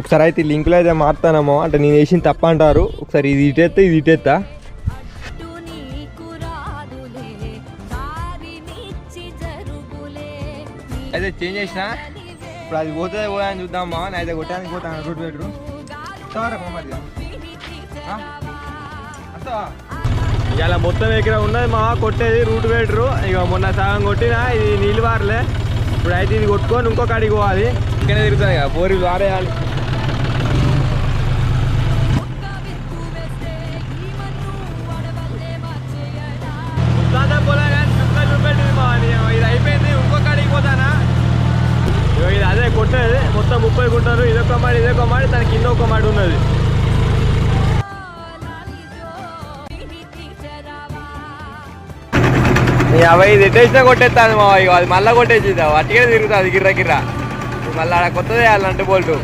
ఒకసారి అయితే ఈ లింకులో అయితే మారుతానమ్మో అంటే నేను వేసిన తప్ప అంటారు. ఒకసారి ఇది ఇటెత్తా ఇది ఇటెత్తా. అయితే చేంజ్ చేసిన? ఇప్పుడు అది పోతే పోయాని చూద్దామా నేను అయితే కొట్టడానికి పోతాను రూట్ పెట్టరు ఇలా మొత్తం ఎక్కడ ఉన్నది మా కొట్టేది రూట్ వేటరు. ఇక మొన్న సగం కొట్టిన ఇది నీళ్ళు వారలే. ఇప్పుడు అయితే ఇది కొట్టుకొని ఇంకో కాడికి పోవాలి. ఇక్కడే తిరుగుతుంది కదా బోరి వారేయాలి ఇది మొత్తం ముప్పై గుంటలు. ఇదొక మాడి ఇదొక మాడి దాని కింద ఒక మాడి ఉన్నది అవి ఇది ఎట్టేసినా కొట్టేస్తాను మా అది మళ్ళీ కొట్టేసి అట్టిగా తిరుగుతుంది గిర్ర గిర్ర. మళ్ళీ ఆడ కొత్తది చేయాలంటే బోల్టు.